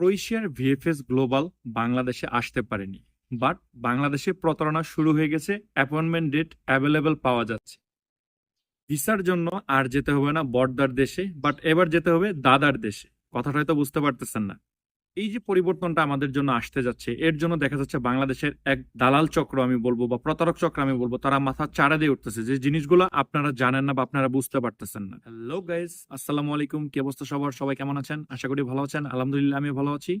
ক্রোয়েশিয়ার VFS global বাংলাদেশে আসতে পারেনি, বাট বাংলাদেশে প্রতারণা শুরু হয়ে গেছে, অ্যাপয়েন্টমেন্ট ডেট অ্যাভেলেবেল পাওয়া যাচ্ছে। ভিসার জন্য আর যেতে হবে না বর্দার দেশে, বাট এবার যেতে হবে দাদার দেশে। কথাটা হয়তো বুঝতে পারতেছেন না। এই যে পরিবর্তনটা আমাদের জন্য আসতে যাচ্ছে, এর জন্য দেখা যাচ্ছে বাংলাদেশের এক দালাল চক্র আমি বলব বা প্রতারক চক্র আমি বলব, তারা মাথা চাড়া দিয়ে উঠতেছে যে জিনিসগুলো আপনারা জানেন না বা আপনারা বুঝতে পারতেছেন না। হ্যালো গাইস আসসালামু আলাইকুম, কি অবস্থা সবার? সবাই কেমন আছেন? আশা করি ভালো আছেন, আলহামদুলিল্লাহ আমি ভালো আছি।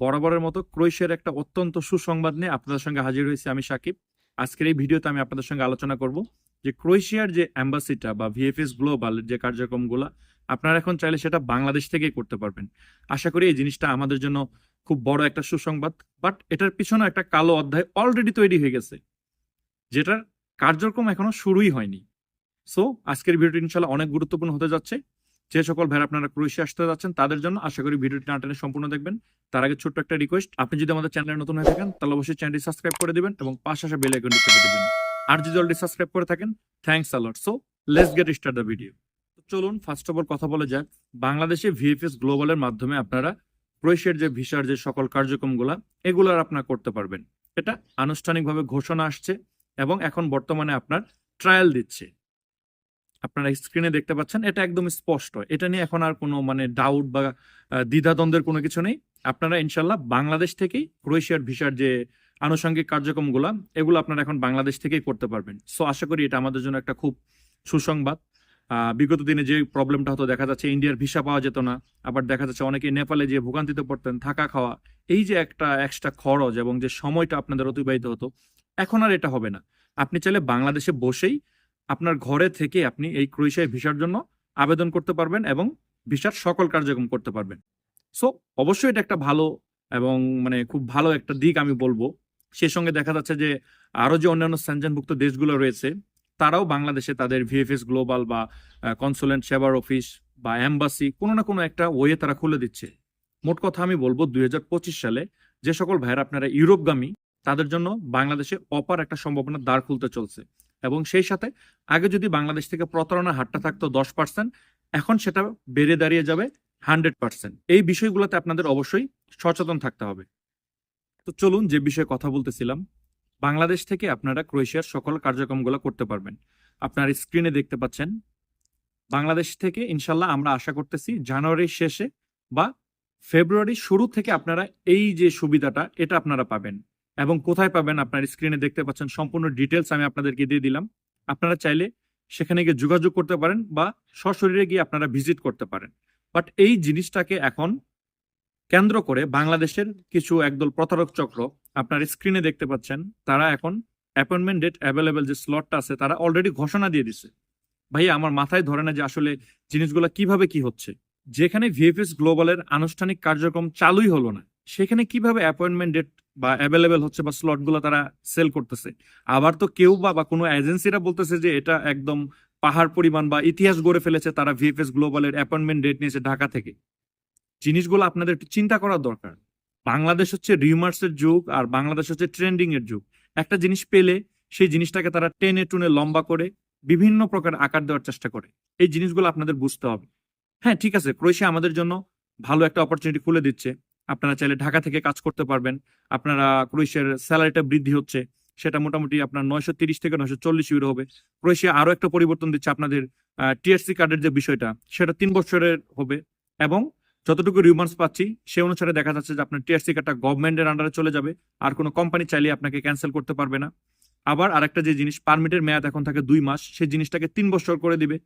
বরাবরের মতো ক্রোয়েশিয়ার একটা অত্যন্ত সুসংবাদ নিয়ে আপনাদের সঙ্গে হাজির হয়েছি আমি সাকিব। আজকের এই ভিডিওতে আমি আপনাদের সঙ্গে আলোচনা করব যে ক্রোয়েশিয়ার যে অ্যাম্বাসিটা বা ভিএফএস গ্লোবাল যে কার্যক্রমগুলো আপনারা এখন চাইলে সেটা বাংলাদেশ থেকেই করতে পারবেন। আশা করি এই জিনিসটা আমাদের জন্য খুব বড় একটা সুসংবাদ, বাট এটার পিছনে একটা কালো অধ্যায় অলরেডি তৈরি হয়ে গেছে, যেটার কার্যক্রম এখনও শুরুই হয়নি। সো আজকের ভিডিওটি ইনশাল্লাহ অনেক গুরুত্বপূর্ণ হতে যাচ্ছে। যে সকল ভাইরা আপনারা ক্রোয়েশিয়া আসতে যাচ্ছেন, তাদের জন্য আশা করি ভিডিওটি না টেনে সম্পূর্ণ দেখবেন। তার আগে ছোট্ট একটা রিকোয়েস্ট আপনি যদি আমাদের চ্যানেলে নতুন হয়ে থাকেন, তাহলে অবশ্যই চ্যানেলটি সাবস্ক্রাইব করে দেবেন এবং পাশে আসা বেল আইকনটি চেপে দিবেন। আর যদি অলরেডি সাবস্ক্রাইব করে থাকেন thanks a lot so let's get start the video চলুন ফার্স্ট অফ অল কথা বলে যাক। বাংলাদেশে ভিএফএস গ্লোবালের মাধ্যমে আপনারা ক্রোয়েশিয়ার যে ভিসার যে সকল কার্যক্রমগুলা, এগুলো আপনার করতে পারবেন। এটা আনুষ্ঠানিকভাবে ঘোষণা আসছে এবং এখন বর্তমানে আপনার ট্রায়াল দিচ্ছে। আপনারা স্ক্রিনে দেখতে পাচ্ছেন, এটা একদম স্পষ্ট। এটা নিয়ে এখন আর কোনো মানে ডাউট বা দ্বিধাদ্বন্দ্বের কোনো কিছু নেই। আপনারা ইনশাল্লাহ বাংলাদেশ থেকেই ক্রোয়েশিয়ার ভিসার যে আনুষঙ্গিক কার্যক্রমগুলা, এগুলো আপনারা এখন বাংলাদেশ থেকেই করতে পারবেন। সো আশা করি এটা আমাদের জন্য একটা খুব সুসংবাদ। বিগত দিনে যে প্রবলেমটা হতো, দেখা যাচ্ছে ইন্ডিয়ার ভিসা পাওয়া যেত না, আবার দেখা যাচ্ছে অনেকে নেপালে যে ভোগান্তিতে পড়তেন, থাকা খাওয়া। এই যে একটা এক্সট্রা খরচ এবং যে সময়টা আপনাদের অতিবাহিত হতো, এখন আর এটা হবে না। আপনি চাইলে বাংলাদেশে বসেই আপনার ঘরে থেকে আপনি এই ক্রোয়েশিয়ায় ভিসার জন্য আবেদন করতে পারবেন এবং ভিসার সকল কার্যক্রম করতে পারবেন। সো অবশ্যই এটা একটা ভালো এবং মানে খুব ভালো একটা দিক আমি বলব। সেই সঙ্গে দেখা যাচ্ছে যে আরও যে অন্যান্য স্যানজনভুক্ত দেশগুলো রয়েছে তারাও বাংলাদেশে তাদের ভিএফএস গ্লোবাল বা কনসুলেন্ট সেবার অফিস বা এম্বাসি কোনো না কোনো একটা ওয়ে তারা খুলে দিচ্ছে। মোট কথা আমি বলব দুই সালে যে সকল ভাইয়েরা আপনারা ইউরোপগামী, তাদের জন্য বাংলাদেশে অপার একটা সম্ভাবনা দ্বার খুলতে চলছে। এবং সেই সাথে আগে যদি বাংলাদেশ থেকে প্রতারণার হারটা থাকতো দশ পার্সেন্ট, এখন সেটা বেড়ে দাঁড়িয়ে যাবে হান্ড্রেড পার্সেন্ট। এই বিষয়গুলোতে আপনাদের অবশ্যই সচেতন থাকতে হবে। তো চলুন যে বিষয়ে কথা বলতেছিলাম বাংলাদেশ থেকে আপনারা ক্রোয়েশিয়ার সকল কার্যক্রমগুলো করতে পারবেন। আপনার স্ক্রিনে দেখতে পাচ্ছেন। বাংলাদেশ থেকে ইনশাল্লাহ আমরা আশা করতেছি জানুয়ারির শেষে বা ফেব্রুয়ারির শুরু থেকে আপনারা এই যে সুবিধাটা, এটা আপনারা পাবেন। এবং কোথায় পাবেন আপনার স্ক্রিনে দেখতে পাচ্ছেন সম্পূর্ণ ডিটেলস আমি আপনাদেরকে দিয়ে দিলাম। আপনারা চাইলে সেখানে গিয়ে যোগাযোগ করতে পারেন বা সশরীরে গিয়ে আপনারা ভিজিট করতে পারেন। বাট এই জিনিসটাকে এখন কেন্দ্র করে বাংলাদেশের কিছু একদল প্রতারক চক্র আপনার স্ক্রিনে দেখতে পাচ্ছেন, তারা এখন অ্যাপয়েন্টমেন্ট ডেট অ্যাভেলেবেল যে স্লটটা আছে, তারা অলরেডি ঘোষণা দিয়ে দিছে। ভাই আমার মাথায় ধরে না যে আসলে জিনিসগুলো কীভাবে কি হচ্ছে। যেখানে ভিএফএস গ্লোবালের আনুষ্ঠানিক কার্যক্রম চালুই হলো না, সেখানে কীভাবে অ্যাপয়েন্টমেন্ট ডেট বা অ্যাভেলেবেল হচ্ছে বা স্লটগুলো তারা সেল করতেছে। আবার তো কেউ বা বা কোনো এজেন্সিরা বলতেছে যে এটা একদম পাহাড় পরিমাণ বা ইতিহাস গড়ে ফেলেছে তারা ভিএফএস গ্লোবালের অ্যাপয়েন্টমেন্ট ডেট নিয়েছে ঢাকা থেকে। জিনিসগুলো আপনাদের একটু চিন্তা করার দরকার। বাংলাদেশ হচ্ছে রিউমার্স এর যুগ আর বাংলাদেশ হচ্ছে ট্রেন্ডিং এর যুগ। একটা জিনিস পেলে সেই জিনিসটাকে তারা টেনে টুনে লম্বা করে বিভিন্ন প্রকার আকার দেওয়ার চেষ্টা করে। এই জিনিসগুলো আপনাদের বুঝতে হবে। হ্যাঁ ঠিক আছে, ক্রোয়েশিয়া আমাদের জন্য ভালো একটা অপরচুনিটি খুলে দিচ্ছে। আপনারা চাইলে ঢাকা থেকে কাজ করতে পারবেন। আপনারা ক্রোয়েশিয়ার স্যালারিটা বৃদ্ধি হচ্ছে। সেটা মোটামুটি আপনার নয়শো তিরিশ থেকে নয়শো চল্লিশ ইউরো হবে। ক্রোয়েশিয়া আরও একটা পরিবর্তন দিচ্ছে আপনাদের টিআরসি কার্ডের যে বিষয়টা, সেটা তিন বছরের হবে। এবং যতটুকু রিউমার্স পাচ্ছি, সে অনুসারে দেখা যাচ্ছে যে আপনার টিআরসি কার্ডটা গভর্নমেন্টের আন্ডারে চলে যাবে। আর কোনো কোম্পানি চাইলে আপনাকে ক্যান্সেল করতে পারবে না। আবার আরেকটা যে জিনিস পারমিটের মেয়াদ এখন থাকে দুই মাস সেই জিনিসটাকে তিন বছর করে দিবে।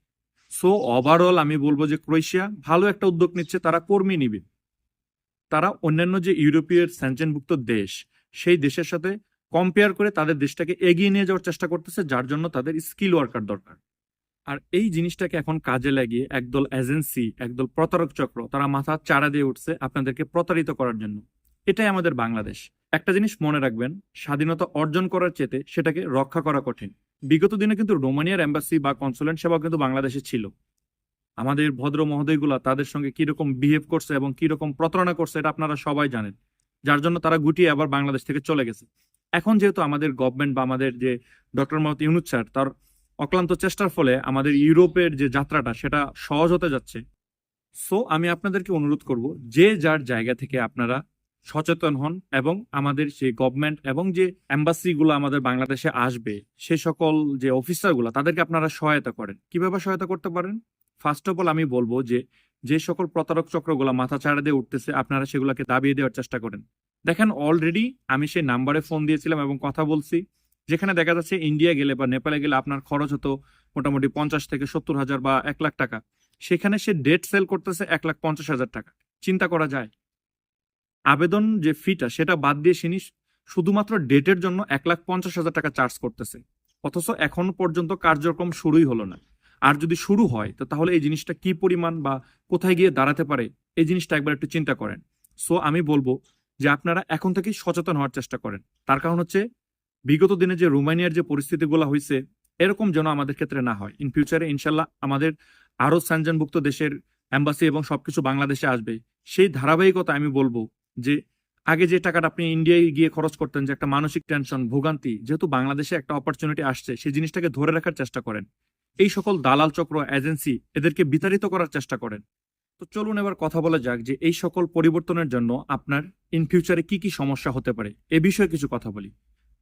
সো ওভারঅল আমি বলব যে ক্রোয়েশিয়া ভালো একটা উদ্যোগ নিচ্ছে, তারা কর্মী নিবে। তারা অন্যান্য যে ইউরোপীয় স্যানচেনভুক্ত দেশ, সেই দেশের সাথে কম্পেয়ার করে তাদের দেশটাকে এগিয়ে নিয়ে যাওয়ার চেষ্টা করতেছে, যার জন্য তাদের স্কিল ওয়ার্কার দরকার। আর এই জিনিসটাকে এখন কাজে লাগিয়ে একদল এজেন্সি একদল প্রতারক চক্র, তারা মাথা চাড়া দিয়ে উঠছে আপনাদেরকে প্রতারিত করার জন্য। এটাই আমাদের বাংলাদেশ। একটা জিনিস মনে রাখবেন, স্বাধীনতা অর্জন করার চেতে সেটাকে রক্ষা করা কঠিন। বিগত দিনে কিন্তু রোমানিয়ার এম্বাসি বা কনসুলেন্ট সেবা কিন্তু বাংলাদেশে ছিল। আমাদের ভদ্র মহোদয়গুলা তাদের সঙ্গে কীরকম বিহেভ করছে এবং কীরকম প্রতারণা করছে এটা আপনারা সবাই জানেন। যার জন্য তারা গুটিয়ে আবার বাংলাদেশ থেকে চলে গেছে। এখন যেহেতু আমাদের গভর্নমেন্ট বা আমাদের যে ডক্টর মোহাম্মদ ইউনুস স্যার, তার অক্লান্ত চেষ্টার ফলে আমাদের ইউরোপের যে যাত্রাটা, সেটা সহজ হতে যাচ্ছে। সো আমি আপনাদেরকে অনুরোধ করব, যে যার জায়গা থেকে আপনারা সচেতন হন এবং আমাদের যে গভর্নমেন্ট এবং যে অ্যাম্বাসিগুলো আমাদের বাংলাদেশে আসবে, সে সকল যে অফিসারগুলো তাদেরকে আপনারা সহায়তা করেন। কীভাবে সহায়তা করতে পারেন? ফার্স্ট অফ অল আমি বলব যে যে সকল প্রতারক চক্রগুলো মাথা চাড়া দিয়ে উঠতেছে, আপনারা সেগুলোকে দাবিয়ে দেওয়ার চেষ্টা করেন। দেখেন অলরেডি আমি সেই নাম্বারে ফোন দিয়েছিলাম এবং কথা বলছি। যেখানে দেখা যাচ্ছে ইন্ডিয়া গেলে বা নেপালে গেলে আপনার খরচ হতো মোটামুটি পঞ্চাশ থেকে সত্তর হাজার বা এক লাখ টাকা। সেখানে সে ডেট সেল করতেছে এক লাখ পঞ্চাশ হাজার টাকা। চিন্তা করা যায়। আবেদন যে ফিটা সেটা বাদ দিয়ে সিনি শুধুমাত্র ডেটের জন্য এক লাখ পঞ্চাশ হাজার টাকা চার্জ করতেছে। অথচ এখন পর্যন্ত কার্যক্রম শুরুই হলো না। আর যদি শুরু হয়, তো তাহলে এই জিনিসটা কি পরিমাণ বা কোথায় গিয়ে দাঁড়াতে পারে, এই জিনিসটা একবার একটু চিন্তা করেন। সো আমি বলব যে আপনারা এখন থেকেই সচেতন হওয়ার চেষ্টা করেন। তার কারণ হচ্ছে বিগত দিনে যে রোমানিয়ার যে পরিস্থিতিগুলো হয়েছে এরকম যেন আমাদের ক্ষেত্রে না হয়। ইন ফিউচারে ইনশাল্লাহ আমাদের আরও স্যানজনভুক্ত দেশের অ্যাম্বাসি এবং সবকিছু বাংলাদেশে আসবে। সেই ধারাবাহিকতা আমি বলব যে, আগে যে টাকাটা আপনি ইন্ডিয়ায় গিয়ে খরচ করতেন, যে একটা মানসিক টেনশন ভোগান্তি, যেহেতু বাংলাদেশে একটা অপরচুনিটি আসছে, সেই জিনিসটাকে ধরে রাখার চেষ্টা করেন। এই সকল দালাল চক্র এজেন্সি এদেরকে বিতাড়িত করার চেষ্টা করেন। তো চলুন এবার কথা বলা যাক যে এই সকল পরিবর্তনের জন্য আপনার ইন ফিউচারে কি কি সমস্যা হতে পারে। এ বিষয়ে কিছু কথা বলি।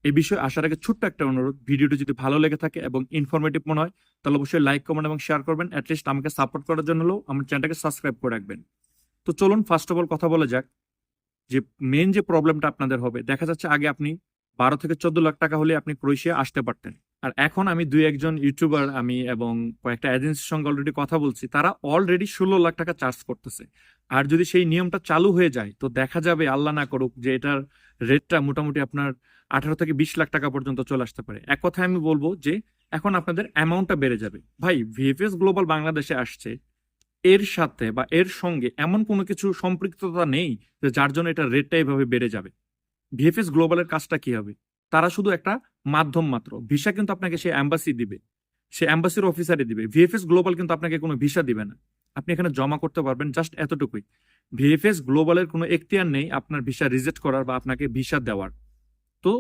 এই বিষয়ে আসার আগে ছোট্ট একটা অনুরোধ, ভিডিওটি যদি ভালো লেগে থাকে এবং ইনফরমেটিভ মনে হয়, তাহলে অবশ্যই লাইক কমেন্ট এবং শেয়ার করবেন। অ্যাটলিস্ট আমাকে সাপোর্ট করার জন্য হলেও আমার চ্যানেলটাকে সাবস্ক্রাইব করে রাখবেন। তো চলুন ফার্স্ট অফ অল কথা বলা যাক যে মেন যে প্রবলেমটা আপনাদের হবে, দেখা যাচ্ছে আগে আপনি বারো থেকে চোদ্দ লাখ টাকা হলে আপনি ক্রোয়েশিয়া আসতে পারতেন। আর এখন আমি দুই একজন ইউটিউবার আমি এবং কয়েকটা এজেন্সির সঙ্গে অলরেডি কথা বলছি, তারা অলরেডি ষোলো লাখ টাকা চার্জ করতেছে। আর যদি সেই নিয়মটা চালু হয়ে যায়, তো দেখা যাবে, আল্লাহ না করুক, যে এটার রেটটা মোটামুটি আপনার আঠারো থেকে বিশ লাখ টাকা পর্যন্ত চলে আসতে পারে। এক কথায় আমি বলব যে, এখন আপনাদের অ্যামাউন্টটা বেড়ে যাবে। ভাই ভিএফএস গ্লোবাল বাংলাদেশে আসছে। এর সাথে বা এর সঙ্গে এমন কোনো কিছু সম্পৃক্ততা নেই যে, যার জন্য এটা রেটটা এভাবে বেড়ে যাবে। ভিএফএস গ্লোবালের কাজটা কি হবে? তারা শুধু একটা মাধ্যম মাত্র। ভিসা কিন্তু আপনাকে সে অ্যাম্বাসি দিবে। সে অ্যাম্বাসির অফিসারে দিবে। ভিএফএস গ্লোবাল কিন্তু আপনাকে কোনো ভিসা দিবে না। আপনি এখানে জমা করতে পারবেন জাস্ট এতটুকুই। ভিএফএস গ্লোবালের কোনো এখতিয়ার নেই আপনার ভিসা রিজেক্ট করার বা আপনাকে ভিসা দেওয়ার। তো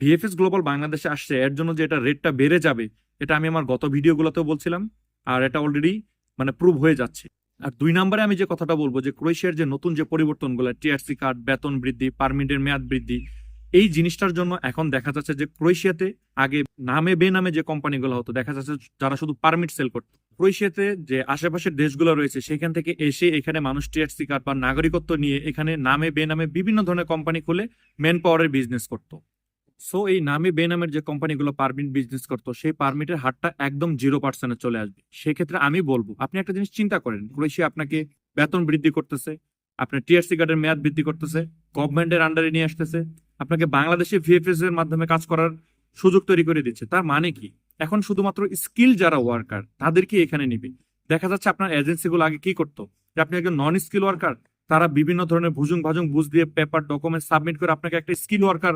ভিএফএস গ্লোবাল বাংলাদেশে আসছে, এর জন্য যে এটা রেটটা বেড়ে যাবে, এটা আমি আমার গত ভিডিওগুলোতেও বলছিলাম, আর এটা অলরেডি মানে প্রুভ হয়ে যাচ্ছে। আর দুই নম্বরে আমি যে কথাটা বলব যে ক্রোয়েশিয়ার যে নতুন যে পরিবর্তনগুলো, টিআরসি কার্ড, বেতন বৃদ্ধি, পারমিটের মেয়াদ বৃদ্ধি, এই জিনিসটার জন্য এখন দেখা যাচ্ছে যে ক্রোয়েশিয়াতে আগে নামে বেনামে যে কোম্পানিগুলো হতো, দেখা যাচ্ছে যারা শুধু পারমিট সেল করতো ক্রোয়েশিয়াতে যে আশেপাশের দেশগুলো রয়েছে, সেখান থেকে এসে এখানে মানুষ টিআরসি কার্ড বা নাগরিকত্ব নিয়ে এখানে নামে বেনামে বিভিন্ন ধরনের কোম্পানি খুলে মেন পাওয়ারের বিজনেস করতো। সো এই নামে বেনামের যে কোম্পানিগুলো পারমিট বিজনেস করতো, সেই পারমিটের হারটা একদম জিরো পার্সেন্টে চলে আসবে। সেক্ষেত্রে আমি বলব, আপনি একটা জিনিস চিন্তা করেন, ক্রোয়েশিয়া আপনাকে বেতন বৃদ্ধি করতেছে, আপনার টিআরসি কার্ডের মেয়াদ বৃদ্ধি করতেছে গভর্নমেন্টের আন্ডারে নিয়ে আসতেছে, আপনাকে বাংলাদেশে ভিএফএস এর মাধ্যমে কাজ করার সুযোগ তৈরি করে দিচ্ছে। তার মানে কি? এখন শুধুমাত্র স্কিল যারা ওয়ার্কার, তাদেরকে এখানে নিবে। দেখা যাচ্ছে আপনার এজেন্সিগুলো আগে কি করতো? যে আপনি একজন নন স্কিল ওয়ার্কার তারা বিভিন্ন ধরনের ভুজুং ভাজুং বুঝ দিয়ে পেপার ডকুমেন্ট সাবমিট করে আপনাকে একটা স্কিল ওয়ার্কার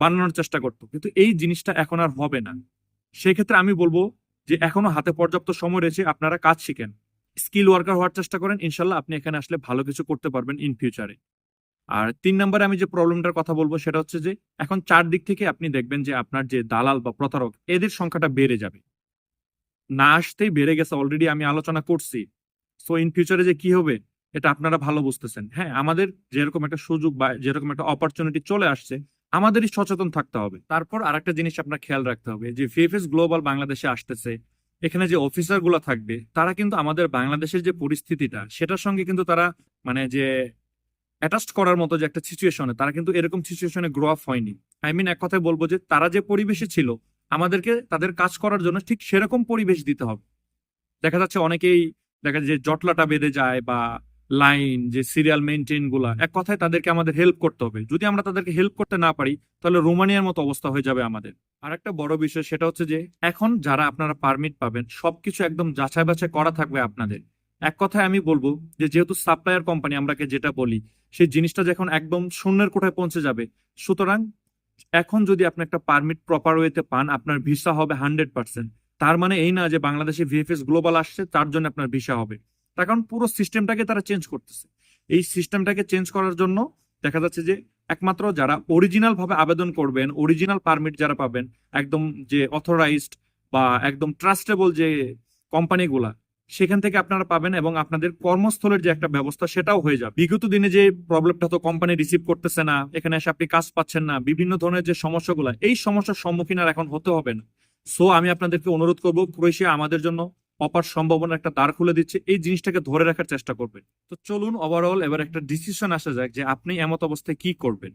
বানানোর চেষ্টা করতো। কিন্তু এই জিনিসটা এখন আর হবে না। সেক্ষেত্রে আমি বলব যে এখনও হাতে পর্যাপ্ত সময় রয়েছে, আপনারা কাজ শিখেন। স্কিল ওয়ার্কার হওয়ার চেষ্টা করেন, ইনশাল্লাহ আপনি এখানে আসলে ভালো কিছু করতে পারবেন ইন ফিউচারে আর তিন নম্বরে আমি যে প্রবলেমটার কথা বলব সেটা হচ্ছে যে এখন চারদিক থেকে আপনি দেখবেন যে আপনার যে দালাল বা প্রতারক, এদের সংখ্যাটা বেড়ে যাবে। না আসতেই বেড়ে গেছে অলরেডি আমি আলোচনা করছি। সো ইন ফিউচারে যে কি হবে, এটা আপনারা ভালো বুঝতেছেন। হ্যাঁ আমাদের যেরকম একটা সুযোগ বা যেরকম একটা অপরচুনিটি চলে আসছে, আমাদেরই সচেতন থাকতে হবে। তারপর আরেকটা জিনিস আপনার খেয়াল রাখতে হবে যে ভিএফএস গ্লোবাল বাংলাদেশে আসতেছে, এখানে যে অফিসারগুলো থাকবে, তারা কিন্তু আমাদের বাংলাদেশের যে পরিস্থিতিটা, সেটার সঙ্গে কিন্তু তারা মানে যে অ্যাটাচড করার মতো যে একটা সিচুয়েশনে তারা কিন্তু এরকম সিচুয়েশনে গ্রো আপ হয়নি। আই মিন এক কথায় বলব যে, তারা যে পরিবেশে ছিল, আমাদেরকে তাদের কাজ করার জন্য ঠিক সেরকম পরিবেশ দিতে হবে। দেখা যাচ্ছে অনেকেই, দেখা যায় যে জটলাটা বেঁধে যায় বা লাইন যে সিরিয়াল মেনটেনগুলা, এক কথায় তাদেরকে আমাদের হেল্প করতে হবে। যদি আমরা তাদেরকে হেল্প করতে না পারি, তাহলে রোমানিয়ার মতো অবস্থা হয়ে যাবে আমাদের। আর একটা বড় বিষয় সেটা হচ্ছে যে, এখন যারা আপনারা পারমিট পাবেন, সবকিছু একদম যাচাই বাছাই করা থাকবে আপনাদের। এক কথায় আমি বলব যে যেহেতু সাপ্লায়ার কোম্পানি আমরাকে যেটা বলি, সেই জিনিসটা যখন একদম শূন্যের কোঠায় পৌঁছে যাবে, সুতরাং এখন যদি আপনি একটা পারমিট প্রপার ওয়েতে পান, আপনার ভিসা হবে হান্ড্রেড পার্সেন্ট তার মানে এই না যে বাংলাদেশে ভিএফএস গ্লোবাল আসছে, তার জন্য আপনার ভিসা হবে। তার কারণ পুরো সিস্টেমটাকে তারা চেঞ্জ করতেছে। এই সিস্টেমটাকে চেঞ্জ করার জন্য দেখা যাচ্ছে যে একমাত্র যারা অরিজিনাল ভাবে আবেদন করবেন অরিজিনাল পারমিট যারা পাবেন, একদম যে অথরাইজড বা একদম ট্রাস্টেবল যে কোম্পানিগুলা সেখান থেকে আপনারা পাবেন এবং আপনাদের কর্মস্থলের যে একটা ব্যবস্থা সেটাও হয়ে যাবে। বিগত দিনে যে প্রবলেমটা তো কোম্পানি রিসিভ করতেছে না, এখানে এসে আপনি কাজ পাচ্ছেন না, বিভিন্ন ধরনের যে সমস্যাগুলো, এই সমস্যার সম্মুখীন আর এখন হতে হবে না। সো আমি আপনাদেরকে অনুরোধ করব ক্রোয়েশিয়া আমাদের জন্য অপার সম্ভাবনা একটা দ্বার খুলে দিচ্ছে, এই জিনিসটাকে ধরে রাখার চেষ্টা করবেন। তো চলুন ওভারঅল এবার একটা ডিসিশন আসা যাক যে আপনি এমত অবস্থায় কি করবেন।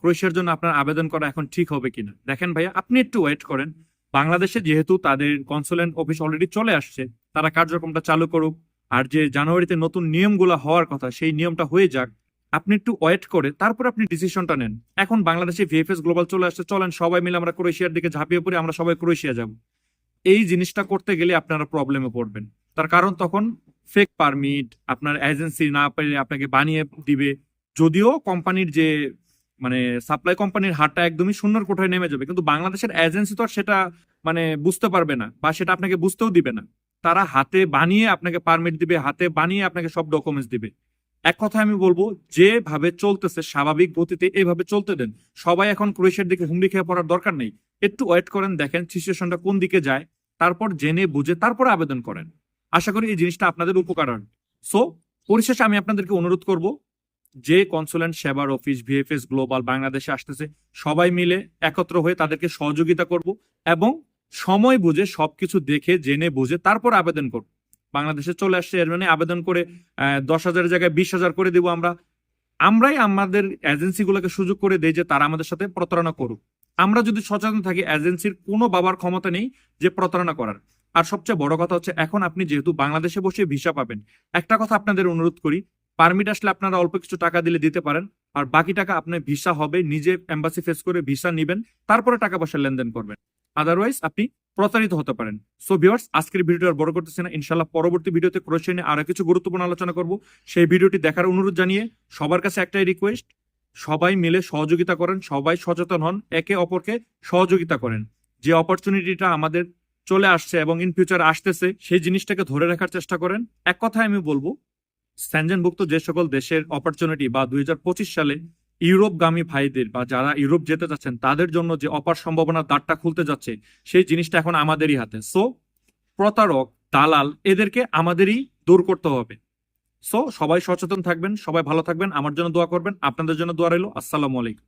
ক্রোয়েশিয়ার জন্য আপনার আবেদন করা এখন ঠিক হবে কিনা? দেখেন ভাইয়া, আপনি একটু ওয়েট করেন। বাংলাদেশে যেহেতু তাদের কনসুলেন্ট অফিস অলরেডি চলে আসছে, তারা কার্যক্রমটা চালু করুক। আর যে জানুয়ারিতে নতুন নিয়মগুলো হওয়ার কথা, সেই নিয়মটা হয়ে যাক। আপনি একটু ওয়েট করে, তারপর আপনি ডিসিশনটা নেন। এখন বাংলাদেশে ভিএফএস গ্লোবাল চলে আসছে, চলেন সবাই মিলে আমরা ক্রোয়েশিয়ার দিকে ঝাঁপিয়ে পড়ি, আমরা সবাই ক্রোয়েশিয়া যাব। এই জিনিসটা করতে গেলে আপনারা প্রবলেমে পড়বেন। তার কারণ তখন ফেক পারমিট আপনার এজেন্সি না পেরে আপনাকে বানিয়ে দিবে। যদিও কোম্পানির যে মানে সাপ্লাই কোম্পানির হারটা একদমই শূন্যর কোঠায় নেমে যাবে। কিন্তু বাংলাদেশের এজেন্সি তো সেটা মানে বুঝতে পারবে না বা সেটা আপনাকে বুঝতেও দিবে না। তারা হাতে বানিয়ে আপনাকে পারমিট দিবে, হাতে বানিয়ে আপনাকে সব ডকুমেন্টস দিবে। এক কথা আমি বলব, যেভাবে চলতেছে স্বাভাবিক গতিতে এইভাবে চলতে দেন। সবাই এখন ক্রোয়েশিয়ার দিকে হুমড়ি খেয়ে পড়ার দরকার নেই। একটু ওয়েট করেন, দেখেন সিচুয়েশনটা কোন দিকে যায়, তারপর জেনে বুঝে তারপর আবেদন করেন। আশা করি এই জিনিসটা আপনাদের উপকার সো পরিশেষে আমি আপনাদেরকে অনুরোধ করব যে কনসুলেন্ট সেবার অফিস ভিএফএস গ্লোবাল বাংলাদেশে আসতেছে, সবাই মিলে একত্র হয়ে তাদেরকে সহযোগিতা করব এবং সময় বুঝে সবকিছু দেখে, জেনে বুঝে তারপর আবেদন করব। বাংলাদেশে চলে আসছে এর মানে আবেদন করে দশ হাজারের জায়গায় বিশ হাজার করে দিব আমরা। আমরাই আমাদের এজেন্সিগুলোকে সুযোগ করে দেই যে তারা আমাদের সাথে প্রতারণা করুক। আমরা যদি সচেতন থাকি এজেন্সির কোনো বাবার ক্ষমতা নেই যে প্রতারণা করার। আর সবচেয়ে বড় কথা হচ্ছে, এখন আপনি যেহেতু বাংলাদেশে বসে ভিসা পাবেন, একটা কথা আপনাদের অনুরোধ করি পারমিট আসলে আপনারা অল্প কিছু টাকা দিলে দিতে পারেন। আর বাকি টাকা আপনার ভিসা হবে, নিজে এম্বাসি ফেস করে ভিসা নেবেন, তারপরে টাকা পয়সা লেনদেন করবেন। আদারওয়াইজ আপনি প্রতারিত হতে পারেন। সো ভিউয়ার্স আজকের ভিডিওটি আর বড় করতেছি না। ইনশাল্লাহ পরবর্তী ভিডিওতে ক্রোয়েশিয়া নিয়ে আরও কিছু গুরুত্বপূর্ণ আলোচনা করব। সেই ভিডিওটি দেখার অনুরোধ জানিয়ে সবার কাছে একটাই রিকোয়েস্ট সবাই মিলে সহযোগিতা করেন, সবাই সচেতন হন, একে অপরকে সহযোগিতা করেন। যে অপরচুনিটিটা আমাদের চলে আসছে এবং ইন ফিউচার আসতেছে, সেই জিনিসটাকে ধরে রাখার চেষ্টা করেন। এক কথায় আমি বলব স্যানজেনভুক্ত যে সকল দেশের অপরচুনিটি বা দুই হাজার পঁচিশ সালে ইউরোপগামী ভাইদের বা যারা ইউরোপ যেতে চাচ্ছেন, তাদের জন্য যে অপার সম্ভাবনার দ্বারটা খুলতে যাচ্ছে, সেই জিনিসটা এখন আমাদেরই হাতে। সো প্রতারক, দালাল, এদেরকে আমাদেরই দূর করতে হবে। সো সবাই সচেতন থাকবেন, সবাই ভালো থাকবেন, আমার জন্য দোয়া করবেন, আপনাদের জন্য দোয়া রইল। আসসালামু আলাইকুম।